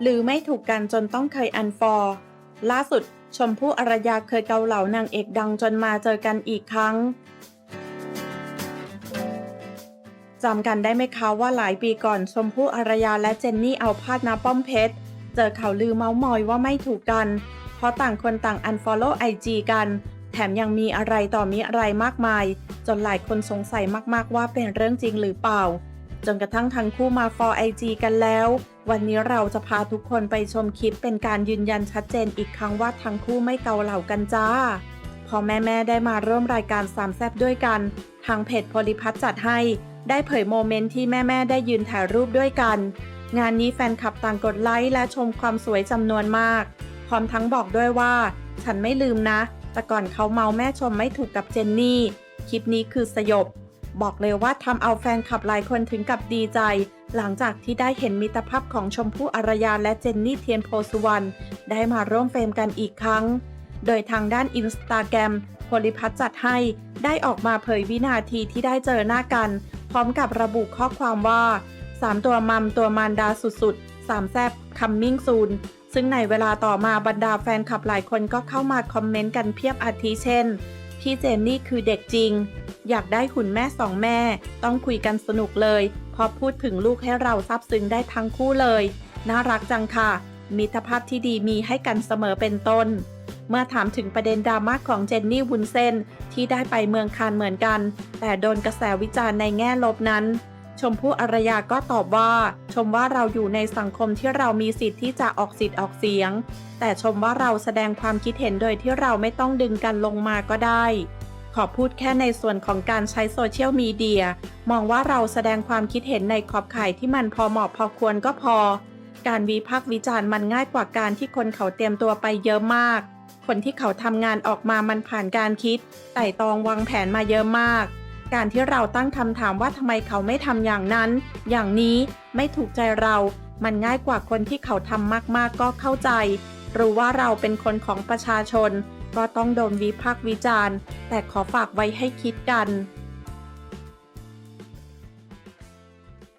หรือไม่ถูกกันจนต้องเคยอันฟอร์ล่าสุดชมพู่อารยาเคยเกาเหลานางเอกดังจนมาเจอกันอีกครั้งจำกันได้ไหมคะว่าหลายปีก่อนชมพู่อารยาและเจนนี่เอาพาดนาป้อมเพชร เจอข่าวลือเมาส์มอยว่าไม่ถูกกัน เพราะต่างคนต่าง unfollow IG กัน แถมยังมีอะไรต่อมีอะไรมากมาย จนหลายคนสงสัยมากๆว่าเป็นเรื่องจริงหรือเปล่า จนกระทั่งทั้งคู่มา for IG กันแล้ว วันนี้เราจะพาทุกคนไปชมคลิปเป็นการยืนยันชัดเจนอีกครั้งว่าทั้งคู่ไม่เกาเหล่ากันจ้า พอแม่ๆได้มาเริ่มรายการสามแซบด้วยกัน ทางเพจโพลิพัทจัดให้ ได้เผยโมเมนต์ที่แม่ๆได้ยืนถ่ายรูปด้วยกัน งานนี้แฟนคลับต่างกดไลค์และชมความสวยจำนวนมากพร้อมทั้งบอกด้วยว่า ฉันไม่ลืมนะ แต่ก่อนเขาเมาแม่ชมไม่ถูกกับเจนนี่ คลิปนี้คือสยบ บอกเลยว่าทำเอาแฟนคลับหลายคนถึงกับดีใจ หลังจากที่ได้เห็นมิตรภาพของชมพู่อารยาและเจนนี่เทียนโพสุวรรณได้มาร่วมเฟรมกันอีกครั้ง โดยทางด้านอินสตาแกรมโพลิพัทจัดให้ได้ออกมาเผยวินาทีที่ได้เจอหน้ากัน พร้อมกับระบุข้อความว่า3ตัวมัมตัวมารดาสุดๆ3แซบคัมมิ่งซูนซึ่งในเวลาต่อมาบรรดาแฟนคลับหลายคนก็เข้ามาคอมเมนต์กันเพียบอาทิเช่น พี่เจนนี่คือเด็กจริง อยากได้หุ่นแม่สองแม่ ต้องคุยกันสนุกเลยพอพูดถึงลูกให้เราซาบซึ้งได้ทั้งคู่เลย น่ารักจังค่ะ มิตรภาพที่ดีมีให้กันเสมอเป็นต้น เมื่อถามถึงประเด็นดราม่าของเจนนี่วุนเซนที่ได้ไปเมืองคานเหมือนกัน แต่โดนกระแสวิจารณ์ในแง่ลบนั้น ชมพู่อารยาก็ตอบว่า ชมว่าเราอยู่ในสังคมที่เรามีสิทธิ์ที่จะออกสิทธิ์ออกเสียง แต่ชมว่าเราแสดงความคิดเห็นโดยที่เราไม่ต้องดึงกันลงมาก็ได้ ขอพูดแค่ในส่วนของการใช้โซเชียลมีเดียมองว่าเราแสดงความคิดเห็นในขอบข่ายที่มันพอเหมาะพอควรก็พอ การวิพากษ์วิจารณ์มันง่ายกว่าการที่คนเขาเตรียมตัวไปเยอะมาก คนที่เขาทำงานออกมามันผ่านการคิดไต่ตองวางแผนมาเยอะมาก การที่เราตั้งคำถามว่าทำไมเขาไม่ทำอย่างนั้น อย่างนี้ไม่ถูกใจเรา มันง่ายกว่าคนที่เขาทำมากๆก็เข้าใจ รู้ว่าเราเป็นคนของประชาชน ก็ต้องโดนวิพากษ์วิจารณ์ แต่ขอฝากไว้ให้คิดกัน